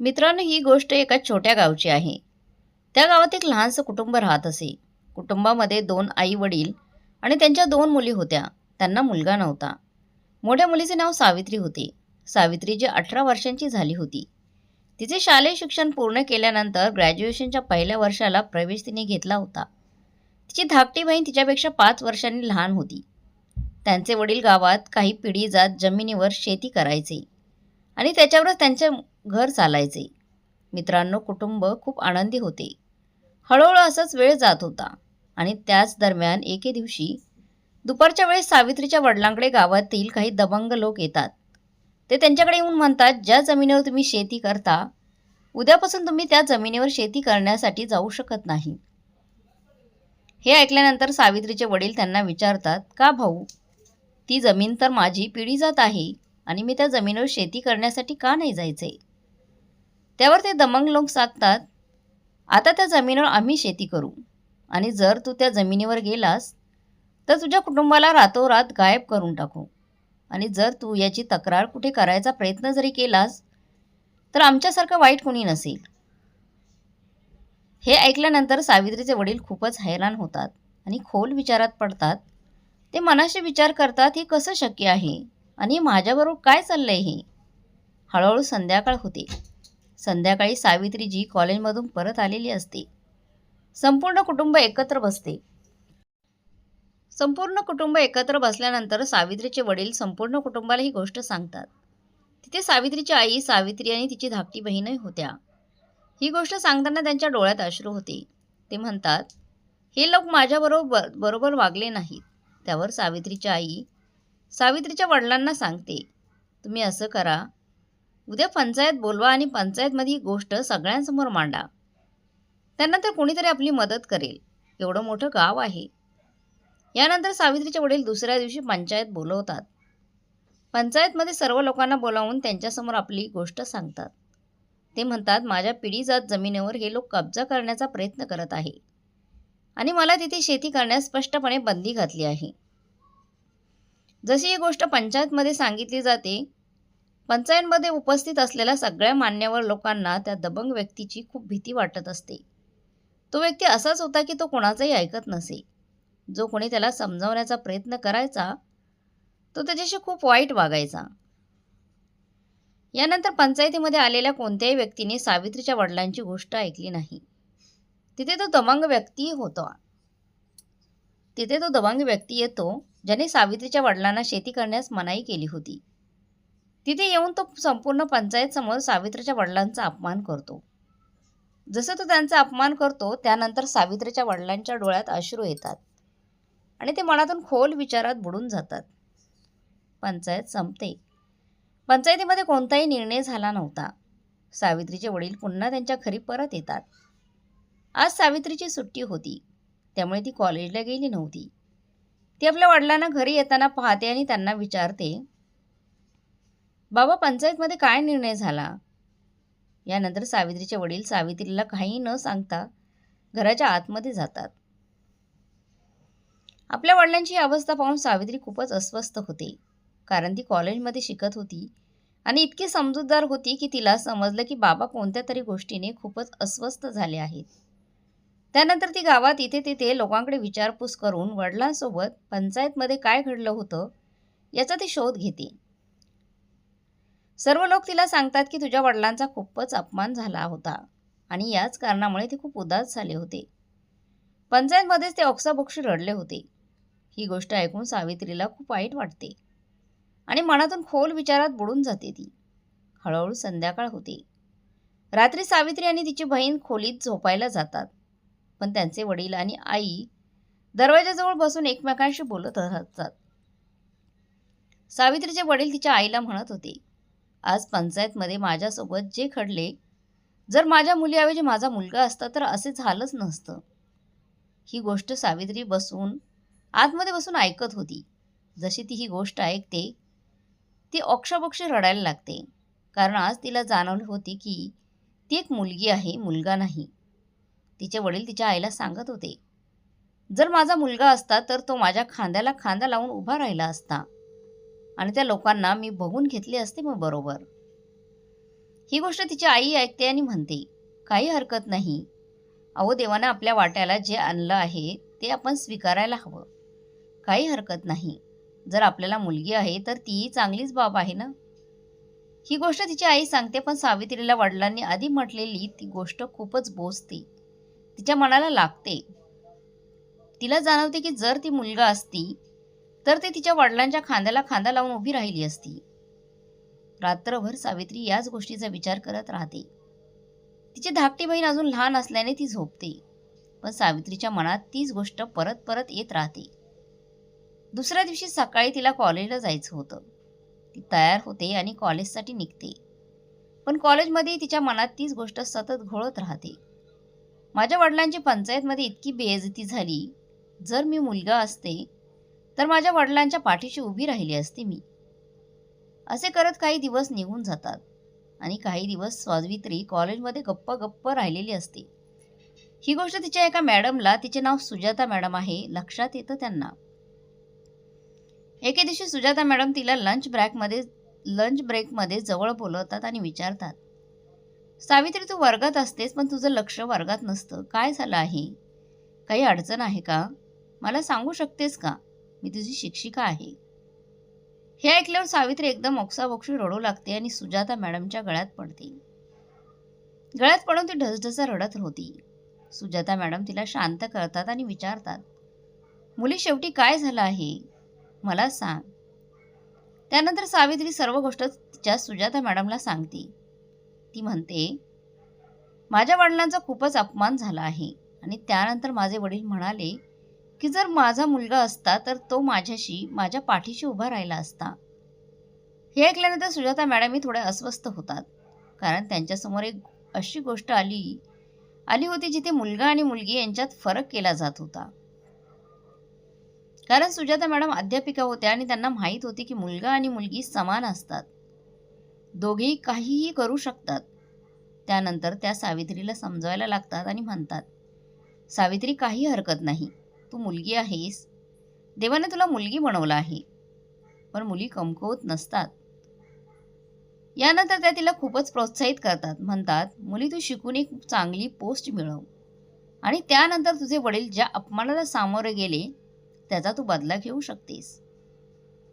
मित्रांनो ही गोष्ट एका छोट्या गावची आहे. त्या गावात एक लहानसं कुटुंब राहत असे. कुटुंबामध्ये दोन आई वडील आणि त्यांच्या दोन मुली होत्या. त्यांना मुलगा नव्हता. मोठ्या मुलीचे नाव सावित्री होते. सावित्री जी अठरा वर्षांची झाली होती. तिचे शालेय शिक्षण पूर्ण केल्यानंतर ग्रॅज्युएशनच्या पहिल्या वर्षाला प्रवेश तिने घेतला होता. तिची धाकटी बहीण तिच्यापेक्षा पाच वर्षांनी लहान होती. त्यांचे वडील गावात काही पिढी जात जमिनीवर शेती करायचे आणि त्याच्यावरच त्यांच्या घर चालायचे. मित्रांनो कुटुंब खूप आनंदी होते. हळूहळू असंच वेळ जात होता आणि त्याच दरम्यान एके दिवशी दुपारच्या वेळेस सावित्रीच्या वडिलांकडे गावातील काही दबंग लोक येतात. ते त्यांच्याकडे येऊन म्हणतात ज्या जमिनीवर तुम्ही शेती करता उद्यापासून तुम्ही त्या जमिनीवर शेती करण्यासाठी जाऊ शकत नाही. हे ऐकल्यानंतर सावित्रीचे वडील त्यांना विचारतात का भाऊ ती जमीन तर माझी पिढी जात आहे आणि मी त्या जमिनीवर शेती करण्यासाठी का नाही जायचे? त्यावर ते दमंग लोक सांगतात आता त्या जमिनीवर आम्ही शेती करू. आणि जर तू त्या जमिनीवर गेलास तर तुझ्या कुटुंबाला रातोरात गायब करून टाकू. आणि जर तू याची तक्रार कुठे करायचा प्रयत्न जरी केलास तर आमच्यासारखं वाईट कोणी नसेल. हे ऐकल्यानंतर सावित्रीचे वडील खूपच हैराण होतात आणि खोल विचारात पडतात. ते मनाशी विचार करतात हे कसं शक्य आहे? आणि माझ्याबरोबर काय चाललंय हे? हळूहळू संध्याकाळ होते. संध्याकाळी सावित्रीजी कॉलेजमधून परत आलेली असते. संपूर्ण कुटुंब एकत्र बसते. संपूर्ण कुटुंब एकत्र बसल्यानंतर सावित्रीचे वडील संपूर्ण कुटुंबाला ही गोष्ट सांगतात. तिथे सावित्रीची आई सावित्री आणि तिची धाकटी बहीणही होत्या. ही गोष्ट सांगताना त्यांच्या डोळ्यात अश्रू होते. ते म्हणतात हे लोक माझ्याबरोबर बरोबर वागले नाहीत. त्यावर सावित्रीची आई सावित्रीच्या वडिलांना सांगते तुम्ही असं करा उद्या पंचायत बोलवा आणि पंचायतमध्ये ही गोष्ट सगळ्यांसमोर मांडा. त्यांना तर कोणीतरी आपली मदत करेल. एवढं मोठं गाव आहे. यानंतर सावित्रीचे वडील दुसऱ्या दिवशी पंचायत बोलवतात. पंचायतमध्ये सर्व लोकांना बोलावून त्यांच्यासमोर आपली गोष्ट सांगतात. ते म्हणतात माझ्या पिढीजात जमिनीवर हे लोक कब्जा करण्याचा प्रयत्न करत आहे. आणि मला तिथे शेती करण्यास स्पष्टपणे बंदी घातली आहे. जशी ही गोष्ट पंचायतमध्ये सांगितली जाते पंचायतमध्ये उपस्थित असलेल्या सगळ्या मान्यवर लोकांना त्या दबंग व्यक्तीची खूप भीती वाटत असते. तो व्यक्ती असाच होता की तो कोणाचंही ऐकत नसे. जो कोणी त्याला समजावण्याचा प्रयत्न करायचा तो त्याच्याशी खूप वाईट वागायचा. यानंतर पंचायतीमध्ये आलेल्या कोणत्याही व्यक्तीने सावित्रीच्या वडिलांची गोष्ट ऐकली नाही. तिथे तो दबंग व्यक्ती होता. तिथे तो दबंग व्यक्ती येतो ज्याने सावित्रीच्या वडिलांना शेती करण्यास मनाई केली होती. तिथे येऊन तो संपूर्ण पंचायत समोर सावित्रीच्या वडिलांचा अपमान करतो. जसं तो त्यांचा अपमान करतो त्यानंतर सावित्रीच्या वडिलांच्या डोळ्यात अश्रू येतात आणि ते मनातून खोल विचारात बुडून जातात. पंचायत संपते. पंचायतीमध्ये कोणताही निर्णय झाला नव्हता. सावित्रीचे वडील पुन्हा त्यांच्या घरी परत येतात. आज सावित्रीची सुट्टी होती. त्यामुळे ती कॉलेजला गेली नव्हती. ती आपल्या वडिलांना घरी येताना पाहते आणि त्यांना विचारते बाबा पंचायतमध्ये काय निर्णय झाला? यानंतर सावित्रीचे वडील सावित्रीला काही न सांगता घराच्या आतमध्ये जातात. आपल्या वडिलांची अवस्था पाहून सावित्री खूपच अस्वस्थ होते. कारण ती कॉलेजमध्ये शिकत होती आणि इतकी समजूतदार होती की तिला समजलं की बाबा कोणत्या तरी गोष्टीने खूपच अस्वस्थ झाले आहेत. त्यानंतर ती गावात इथे तिथे लोकांकडे विचारपूस करून वडिलांसोबत पंचायतमध्ये काय घडलं होतं याचा ती शोध घेते. सर्व लोक तिला सांगतात की तुझ्या वडिलांचा खूपच अपमान झाला होता. आणि याच कारणामुळे ते खूप उदास झाले होते. पंचायतमध्येच ते ओक्साबोक्षी रडले होते. ही गोष्ट ऐकून सावित्रीला खूप वाईट वाटते. आणि मनातून खोल विचारात बुडून जाते ती. हळूहळू संध्याकाळ होते. रात्री सावित्री आणि तिची बहीण खोलीत झोपायला जातात. पण त्यांचे वडील आणि आई दरवाजाजवळ बसून एकमेकांशी बोलत असतात सावित्रीचे वडील तिच्या आईला म्हणत होते आज पंचायतमध्ये माझ्यासोबत जे घडले जर माझ्या मुलीऐवजी माझा मुलगा असता तर असे झालंच नसतं. ही गोष्ट सावित्री बसून आतमध्ये बसून ऐकत होती. जशी ती ही गोष्ट ऐकते ती अक्षबक्षी रडायला लागते. कारण आज तिला जाणवली होती की ती एक मुलगी आहे मुलगा नाही. तिचे वडील तिच्या आईला सांगत होते जर माझा मुलगा असता तर तो माझ्या खांद्याला खांदा लावून उभा राहिला असता. आणि त्या लोकांना मी बघून घेतले असते मग बरोबर. ही गोष्ट तिची आई ऐकते आणि म्हणते काही हरकत नाही. अहो देवानं आपल्या वाट्याला जे आणलं आहे ते आपण स्वीकारायला हवं. काही हरकत नाही. जर आपल्याला मुलगी आहे तर तीही चांगलीच बाब आहे ना? ही गोष्ट तिची आई सांगते पण सावित्रीला वडिलांनी आधी म्हटलेली ती गोष्ट खूपच बोचते. तिच्या मनाला लागते. तिला जाणवते की जर ती मुलगा असती तर ते तिच्या वडिलांच्या खांद्याला खांदा लावून उभी राहिली असती. रात्रभर सावित्री याच गोष्टीचा विचार करत राहते. तिची धाकटी बहीण अजून लहान असल्याने ती झोपते पण सावित्रीच्या मनात तीच गोष्ट परत परत येत राहते. दुसऱ्या दिवशी सकाळी तिला कॉलेजला जायचं होतं. ती तयार होते आणि कॉलेजसाठी निघते. पण कॉलेजमध्ये तिच्या मनात तीच गोष्ट सतत घोळत राहते. माझ्या वडिलांची पंचायतमध्ये इतकी बेइज्जती झाली. जर मी मुलगा असते तर माझ्या वडिलांच्या पाठीशी उभी राहिली असते मी. असे करत काही दिवस निघून जातात आणि काही दिवस स्वाजवित्री कॉलेजमध्ये गप्प गप्प राहिलेली असते. ही गोष्ट तिच्या एका मॅडमला तिचे नाव सुजाता मॅडम आहे लक्षात येतं त्यांना. एके दिवशी सुजाता मॅडम तिला लंच ब्रॅकमध्ये लंच ब्रेकमध्ये जवळ बोलवतात आणि विचारतात सावित्री तू वर्गात असतेस पण तुझं लक्ष वर्गात नसतं. काय झालं आहे? काही अडचण आहे का? मला सांगू शकतेस का? मी तुझी शिक्षिका आहे. हे ऐकल्यावर सावित्री एकदम ओक्साबोक्षी रडू लागते आणि सुजाता मॅडमच्या गळ्यात पडते. गळ्यात पडून ती ढसढसा रडत होती. सुजाता मॅडम तिला शांत करतात आणि विचारतात मुली शेवटी काय झालं आहे? मला सांग. त्यानंतर सावित्री सर्व गोष्ट तिच्या सुजाता मॅडमला सांगते. ती म्हणते माझ्या वडिलांचा खूपच अपमान झाला आहे आणि त्यानंतर माझे वडील म्हणाले की जर माझा मुलगा असता तर तो माझ्याशी माझ्या पाठीशी उभा राहिला असता. हे ऐकल्यानंतर सुजाता मॅडमही थोड्या अस्वस्थ होतात. कारण त्यांच्यासमोर एक अशी गोष्ट आली आली होती जिथे मुलगा आणि मुलगी यांच्यात फरक केला जात होता. कारण सुजाता मॅडम अध्यापिका होत्या आणि त्यांना माहीत होती की मुलगा आणि मुलगी समान असतात. दोघेही काहीही करू शकतात. त्यानंतर त्या सावित्रीला समजवायला लागतात आणि म्हणतात सावित्री काही हरकत नाही. तू मुलगी आहेस. देवाने तुला मुलगी बनवलं आहे. पण मुली कमकुवत नसतात. यानंतर त्या तिला खूपच प्रोत्साहित करतात. म्हणतात मुली तू शिकून एक चांगली पोस्ट मिळव. आणि त्यानंतर तुझे वडील ज्या अपमानाला सामोरे गेले त्याचा तू बदला घेऊ शकतेस.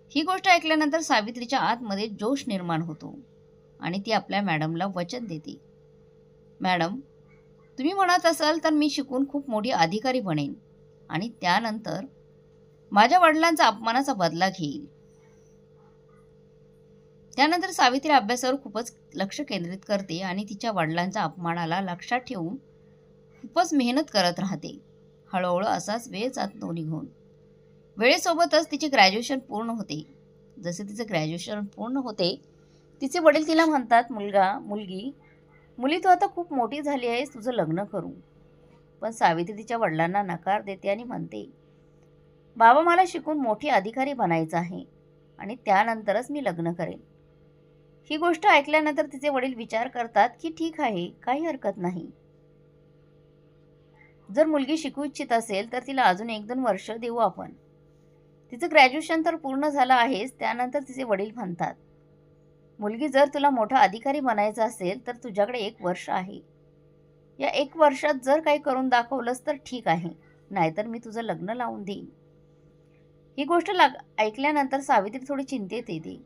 ही गोष्ट ऐकल्यानंतर सावित्रीच्या आतमध्ये जोश निर्माण होतो आणि ती आपल्या मॅडमला वचन देते. मॅडम तुम्ही म्हणत असाल तर मी शिकून खूप मोठी अधिकारी बनेन. आणि त्यानंतर माझ्या वडिलांचा अपमानाचा बदला घेईल. त्यानंतर सावित्री अभ्यासावर खूपच लक्ष केंद्रित करते आणि तिच्या वडिलांच्या अपमानाला लक्षात ठेवून खूपच मेहनत करत राहते. हळूहळू असाच वेळ जातो निघून वेळेसोबतच तिचे ग्रॅज्युएशन पूर्ण होते. जसे तिचे ग्रॅज्युएशन पूर्ण होते तिचे वडील तिला म्हणतात मुलगा मुलगी मुली तू आता खूप मोठी झाली आहेस तुझं लग्न करू. पण सावित्री तिच्या वडिलांना नकार देते आणि म्हणते बाबा मला शिकून मोठी अधिकारी बनायचं आहे आणि त्यानंतरच मी लग्न करेन. ही गोष्ट ऐकल्यानंतर तिचे वडील विचार करतात की ठीक आहे काही हरकत नाही. जर मुलगी शिकू इच्छित असेल तर तिला अजून एक दोन वर्ष देऊ आपण. तिचं ग्रॅज्युएशन तर पूर्ण झालं आहेच त्यानंतर तिचे वडील म्हणतात मुलगी जर तुला मोठा अधिकारी बनायचा असेल तर तुझ्याकडे एक वर्ष आहे. या एक वर्षात जर काही करून दाखवलंस तर ठीक आहे. नाहीतर मी तुझं लग्न लावून देईन. ही गोष्ट लाग ऐकल्यानंतर सावित्री थोडी चिंतेत येते.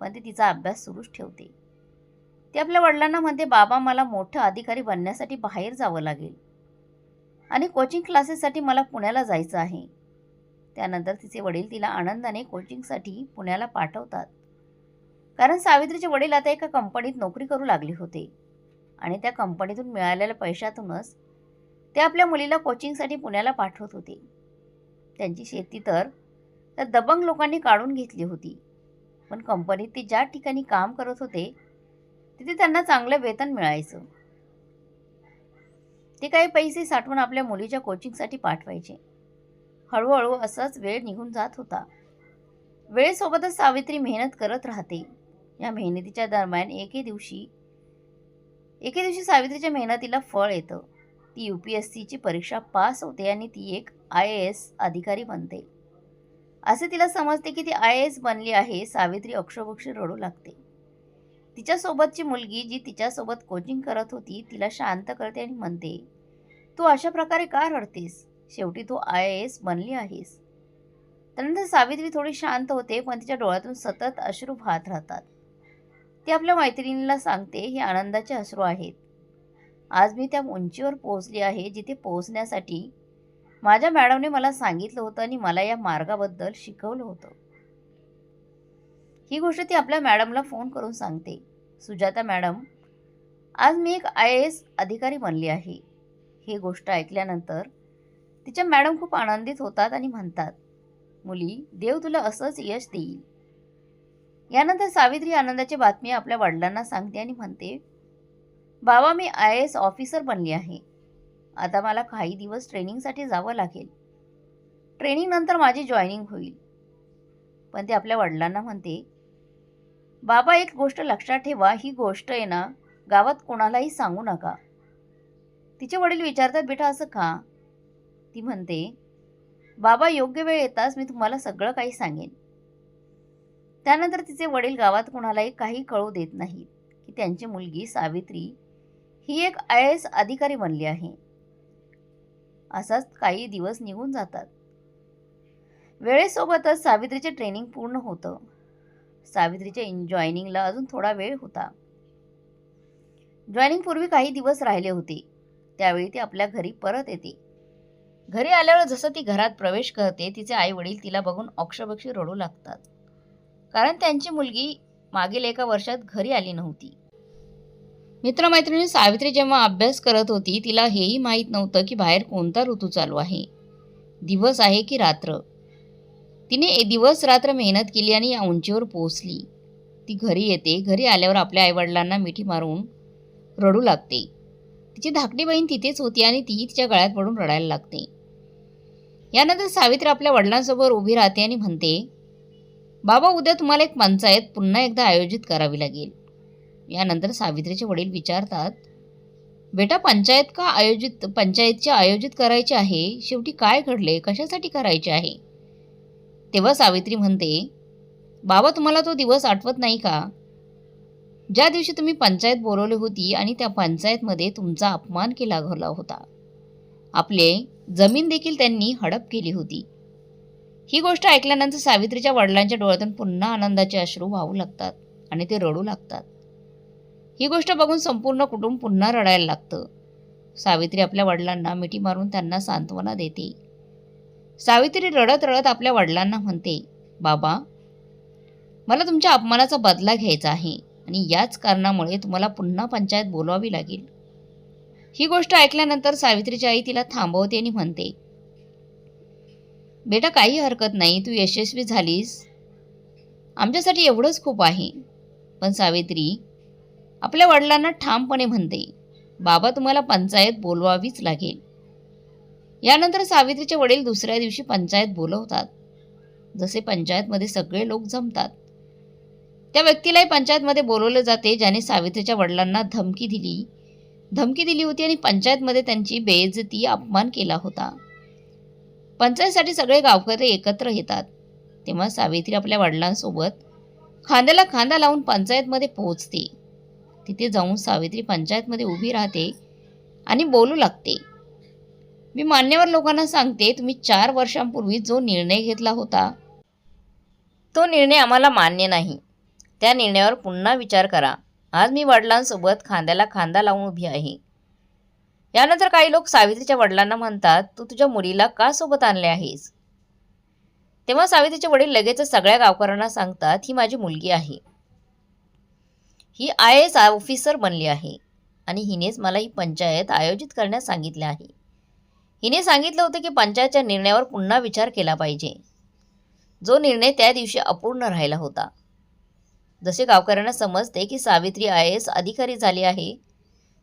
पण ती तिचा अभ्यास सुरूच ठेवते. ती आपल्या वडिलांना म्हणते बाबा मला मोठं अधिकारी बनण्यासाठी बाहेर जावं लागेल. आणि कोचिंग क्लासेससाठी मला पुण्याला जायचं आहे. त्यानंतर तिचे वडील तिला आनंदाने कोचिंगसाठी पुण्याला पाठवतात. कारण सावित्रीचे वडील आता एका कंपनीत नोकरी करू लागले होते. आणि त्या कंपनीतून मिळालेल्या पैशातूनच ते आपल्या मुलीला कोचिंगसाठी पुण्याला पाठवत होते. त्यांची शेती तर त्या दबंग लोकांनी काढून घेतली होती. पण कंपनीत ते ज्या ठिकाणी काम करत होते तिथे त्यांना चांगलं वेतन मिळायचं. ते काही पैसे साठवून आपल्या मुलीच्या कोचिंगसाठी पाठवायचे. हळूहळू असाच वेळ निघून जात होता. वेळेसोबतच सावित्री मेहनत करत राहते. या मेहनतीच्या दरम्यान एके दिवशी एके दिवशी सावित्रीच्या मेहनतीला फळ येतं. ती यू पी एस सीची परीक्षा पास होते आणि ती एक आय ए एस अधिकारी बनते. असे तिला समजते की ती आय ए एस बनली आहे सावित्री अक्षोभक्षी रडू लागते. तिच्यासोबतची मुलगी जी तिच्यासोबत कोचिंग करत होती तिला शांत करते आणि म्हणते तू अशा प्रकारे का रडतेस? शेवटी तू आय एस बनली आहेस. त्यानंतर सावित्री थोडी शांत होते पण तिच्या डोळ्यातून सतत अश्रू वाहत राहतात. ती आपल्या मैत्रिणीला सांगते हे आनंदाचे अश्रू आहेत. आज मी त्या उंचीवर पोहोचली आहे जिथे पोहोचण्यासाठी माझ्या मॅडमने मला सांगितलं होतं आणि मला या मार्गाबद्दल शिकवलं होतं. ही गोष्ट ती आपल्या मॅडमला फोन करून सांगते. सुजाता मॅडम आज मी एक आय एस अधिकारी बनली आहे. ही गोष्ट ऐकल्यानंतर तिच्या मॅडम खूप आनंदित होतात आणि म्हणतात मुली देव तुला असंच यश देईल. यानंतर सावित्री आनंदाची बातमी आपल्या वडिलांना सांगते आणि म्हणते बाबा मी आय एस ऑफिसर बनली आहे. आता मला काही दिवस ट्रेनिंगसाठी जावं लागेल. ट्रेनिंगनंतर माझी जॉईनिंग होईल. पण ते आपल्या वडिलांना म्हणते बाबा एक गोष्ट लक्षात ठेवा. ही गोष्ट आहे ना गावात कोणालाही सांगू नका. तिचे वडील विचारतात बेटा असं का? ती म्हणते बाबा योग्य वेळ येताच मी तुम्हाला सगळं काही सांगेन. त्यानंतर तिचे वडील गावात कोणालाही काही कळू देत नाहीत की त्यांची मुलगी सावित्री ही एक आय एस अधिकारी बनली आहे. असाच काही दिवस निघून जातात. वेळेसोबतच सावित्रीचे ट्रेनिंग पूर्ण होतं. सावित्रीच्या इन जॉईनिंगला अजून थोडा वेळ होता. जॉईनिंगपूर्वी काही दिवस राहिले होते. त्यावेळी ती आपल्या घरी परत येते. घरी आल्यावर जसं ती घरात प्रवेश करते तिचे आई वडील तिला बघून अक्षबक्षी रडू लागतात. कारण त्यांची मुलगी मागील एका वर्षात घरी आली नव्हती. मित्रमैत्रिणी सावित्री जेव्हा अभ्यास करत होती तिला हेही माहीत नव्हतं की बाहेर कोणता ऋतू चालू आहे. दिवस आहे की रात्र? तिने दिवस रात्र मेहनत केली आणि या उंचीवर पोचली ती घरी येते घरी आल्यावर आपल्या आईवडिलांना मिठी मारून रडू लागते. तिची धाकटी बहीण तिथेच होती आणि तीही तिच्या गळ्यात पडून रडायला लागते. यानंतर सावित्री आपल्या वडिलांसोबत उभी राहते आणि म्हणते बाबा उद्या तुम्हाला एक पंचायत पुन्हा एकदा आयोजित करावी लागेल. यानंतर सावित्रीचे वडील विचारतात बेटा पंचायत का आयोजित पंचायतची आयोजित करायची आहे शेवटी काय घडले? कशासाठी करायचे आहे? तेव्हा सावित्री म्हणते बाबा तुम्हाला तो दिवस आठवत नाही का? ज्या दिवशी तुम्ही पंचायत बोलवली होती आणि त्या पंचायतमध्ये तुमचा अपमान केला गेला होता. आपले जमीन देखील त्यांनी हडप केली होती. ही गोष्ट ऐकल्यानंतर सावित्रीच्या वडिलांच्या डोळ्यातून पुन्हा आनंदाचे अश्रू वाहू लागतात आणि ते रडू लागतात. ही गोष्ट बघून संपूर्ण कुटुंब पुन्हा रडायला लागतं. सावित्री आपल्या वडिलांना मिठी मारून त्यांना सांत्वना देते. सावित्री रडत रडत आपल्या वडिलांना म्हणते बाबा मला तुमच्या अपमानाचा बदला घ्यायचा आहे आणि याच कारणामुळे तुम्हाला पुन्हा पंचायत बोलवावी लागेल. ही गोष्ट ऐकल्यानंतर सावित्रीची आई तिला थांबवते आणि म्हणते बेटा काही हरकत नाही तू यशस्वी झालीस. आमच्यासाठी एवढंच खूप आहे. पण सावित्री आपल्या वडिलांना ठामपणे म्हणते बाबा तुम्हाला पंचायत बोलवावीच लागेल. यानंतर सावित्रीचे वडील दुसऱ्या दिवशी पंचायत बोलवतात. जसे पंचायतमध्ये सगळे लोक जमतात. त्या व्यक्तीलाही पंचायतमध्ये बोलवलं जाते ज्याने सावित्रीच्या वडिलांना धमकी दिली. धमकी दिली होती आणि पंचायतमध्ये त्यांची बेइज्जती अपमान केला होता. पंचायतसाठी सगळे गावकरी एकत्र येतात. तेव्हा सावित्री आपल्या वडिलांसोबत खांद्याला खांदा लावून पंचायतमध्ये पोहोचते. तिथे जाऊन सावित्री पंचायतमध्ये उभी राहते आणि बोलू लागते. मी मान्यवर लोकांना सांगते तुम्ही चार वर्षांपूर्वी जो निर्णय घेतला होता तो निर्णय आम्हाला मान्य नाही. त्या निर्णयावर पुन्हा विचार करा. आज मी वडिलांसोबत खांद्याला खांदा लावून उभी आहे. यानंतर काही लोक सावित्रीच्या वडिलांना म्हणतात तू तुझ्या मुलीला का सोबत आणले आहेस? तेव्हा सावित्रीचे वडील लगेच सगळ्या गावकऱ्यांना सांगतात ही माझी मुलगी आहे. ही आय एस ऑफिसर बनली आहे आणि हिनेच मला ही पंचायत आयोजित करण्यास सांगितले आहे. हिने सांगितलं होतं की पंचायतच्या निर्णयावर पुन्हा विचार केला पाहिजे. जो निर्णय त्या दिवशी अपूर्ण राहिला होता. जसे गावकऱ्यांना समजते की सावित्री आय एस अधिकारी झाली आहे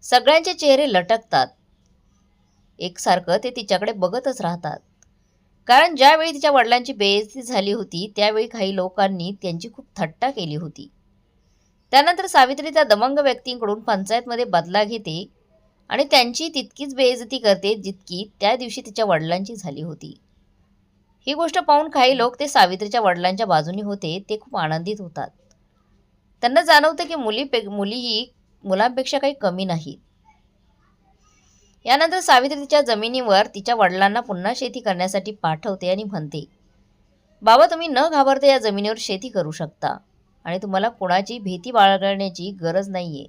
सगळ्यांचे चेहरे लटकतात. एकसारखं ते तिच्याकडे बघतच राहतात. कारण ज्यावेळी तिच्या वडिलांची बेइज्जती झाली होती त्यावेळी काही लोकांनी त्यांची खूप थट्टा केली होती. त्यानंतर सावित्री त्या दमंग व्यक्तींकडून पंचायतमध्ये बदला घेते आणि त्यांची तितकीच बेइज्जती करते जितकी त्या दिवशी तिच्या वडिलांची झाली होती. ही गोष्ट पाहून काही लोक ते सावित्रीच्या वडिलांच्या बाजूने होते ते खूप आनंदित होतात. त्यांना जाणवतं की मुली पे मुलीही मुलांपेक्षा काही कमी नाहीत. यानंतर सावित्री तिच्या जमिनीवर तिच्या वडिलांना पुन्हा शेती करण्यासाठी पाठवते आणि म्हणते बाबा तुम्ही न घाबरता या जमिनीवर शेती करू शकता आणि तुम्हाला कोणाची भीती बाळगण्याची गरज नाही आहे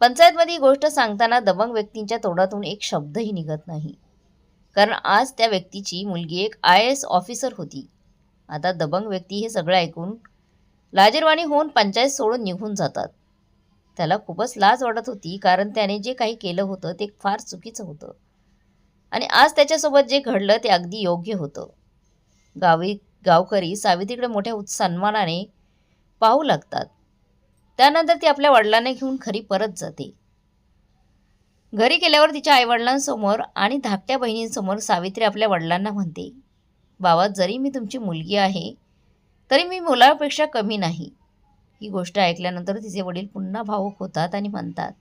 पंचायतमध्ये ही गोष्ट सांगताना दबंग व्यक्तींच्या तोंडातून एक शब्दही निघत नाही. कारण आज त्या व्यक्तीची मुलगी एक आय एस ऑफिसर होती. आता दबंग व्यक्ती हे सगळं ऐकून लाजीरवाणी होऊन पंचायत सोडून निघून जातात. त्याला खूपच लाज वाटत होती कारण त्याने जे काही केलं होतं ते फार चुकीचं होतं. आणि आज त्याच्यासोबत जे घडलं ते अगदी योग्य होतं. गावी गावकरी सावित्रीकडे मोठ्या उत् सन्मानाने पाहू लागतात. त्यानंतर ती आपल्या वडिलांना घेऊन खरी परत जाते. घरी गेल्यावर तिच्या आईवडिलांसमोर आणि धाकट्या बहिणींसमोर सावित्री आपल्या वडिलांना म्हणते बाबा जरी मी तुमची मुलगी आहे तरी मी मुलापेक्षा कमी नाही. ही गोष्ट ऐकल्यानंतर तिचे वडील पुन्हा भावूक होतात आणि म्हणतात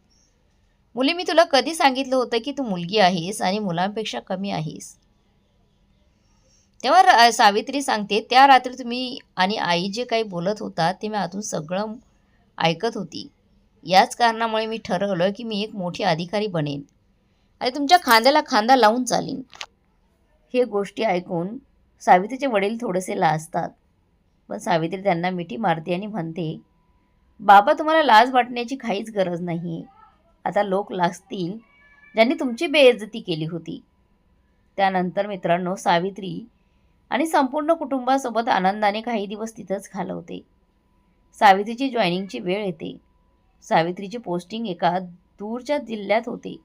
मुली मी तुला कधी सांगितलं होतं की तू मुलगी आहेस आणि मुलांपेक्षा कमी आहेस? तेव्हा सावित्री सांगते त्या रात्री तुम्ही आणि आई जे काही बोलत होता ते मी आतून सगळं ऐकत होती. याच कारणामुळे मी ठरवलं की मी एक मोठी अधिकारी बनेन आणि तुमच्या खांद्याला खांदा लावून चालीन. हे गोष्टी ऐकून सावित्रीचे वडील थोडेसे लाजतात. पण सावित्री त्यांना मिठी मारते आणि म्हणते बाबा तुम्हाला लाज वाटण्याची काहीच गरज नाही. आता लोक लाजतील ज्यांनी तुमची बेइज्जती केली होती. त्यानंतर मित्रांनो सावित्री आणि संपूर्ण कुटुंबासोबत आनंदाने काही दिवस तिथंच घालवते. सावित्रीची जॉईनिंगची वेळ येते. सावित्रीची पोस्टिंग एका दूरच्या जिल्ह्यात होते.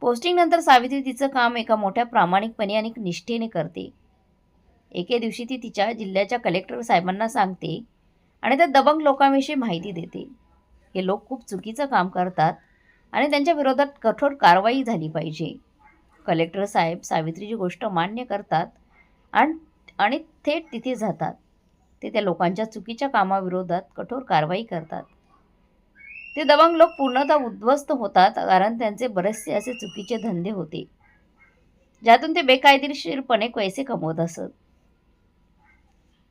पोस्टिंगनंतर सावित्री तिचं काम एका मोठ्या प्रामाणिकपणे आणि निष्ठेने करते. एके दिवशी ती तिच्या जिल्ह्याच्या कलेक्टर साहेबांना सांगते आणि त्या दबंग लोकांविषयी माहिती देते. हे लोक खूप चुकीचं काम करतात आणि त्यांच्या विरोधात कठोर कारवाई झाली पाहिजे. कलेक्टर साहेब सावित्रीची गोष्ट मान्य करतात आणि आणि थेट तिथे जातात. ते त्या लोकांच्या चुकीच्या कामाविरोधात कठोर कारवाई करतात. ते दबंग लोक पूर्णतः उद्ध्वस्त होतात कारण त्यांचे बरेचसे असे चुकीचे धंदे होते. ज्यातून ते बेकायदेशीरपणे पैसे कमवत असत.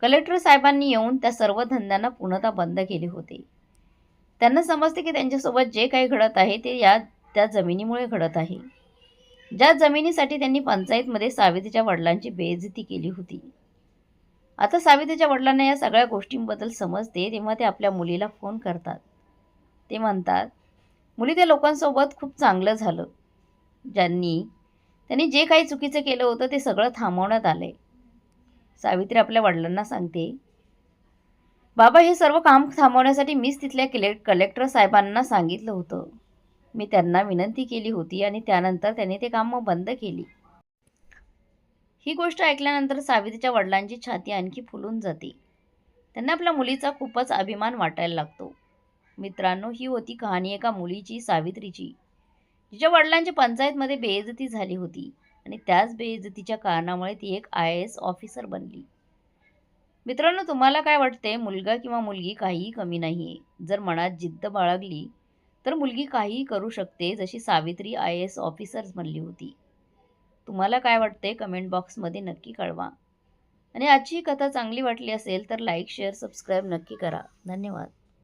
कलेक्टर साहेबांनी येऊन त्या सर्व धंद्यांना पूर्णतः बंद केले होते. त्यांना समजते की त्यांच्यासोबत जे काही घडत आहे ते या त्या जमिनीमुळे घडत आहे. ज्या जमिनीसाठी त्यांनी पंचायतमध्ये सावित्रीच्या वडिलांची बेइज्जती केली होती. आता सावित्रीच्या वडिलांना या सगळ्या गोष्टींबद्दल समजते तेव्हा ते आपल्या मुलीला फोन करतात. ते म्हणतात मुली त्या लोकांसोबत खूप चांगलं झालं. ज्यांनी त्यांनी जे काही चुकीचं केलं होतं ते सगळं थांबवण्यात आलं आहे सावित्री आपल्या वडिलांना सांगते. बाबा हे सर्व काम थांबवण्यासाठी मीच तिथल्या किले कलेक्टर साहेबांना सांगितलं होतं. मी त्यांना विनंती केली होती आणि त्यानंतर त्यांनी ते काम मग बंद केली. ही गोष्ट ऐकल्यानंतर सावित्रीच्या वडिलांची छाती आणखी फुलून जाते. त्यांना आपल्या मुलीचा खूपच अभिमान वाटायला लागतो. मित्रांनो ही होती कहाणी एका मुलीची सावित्रीची जिच्या वडिलांची पंचायतमध्ये बेइज्जती झाली होती. आणि त्याच बेइज्जतीच्या कारणामुळे ती एक आय ए एस ऑफिसर बनली. मित्रांनो तुम्हाला काय वाटते मुलगा किंवा मुलगी काहीही कमी नाही आहे जर मनात जिद्द बाळगली तर मुलगी काहीही करू शकते जशी Savitri I A S officers बनली होती. तुम्हाला काय वाटते कमेंट बॉक्समध्ये नक्की कळवा. आणि आजची कथा चांगली वाटली असेल तर लाईक शेअर सबस्क्राईब नक्की करा. धन्यवाद.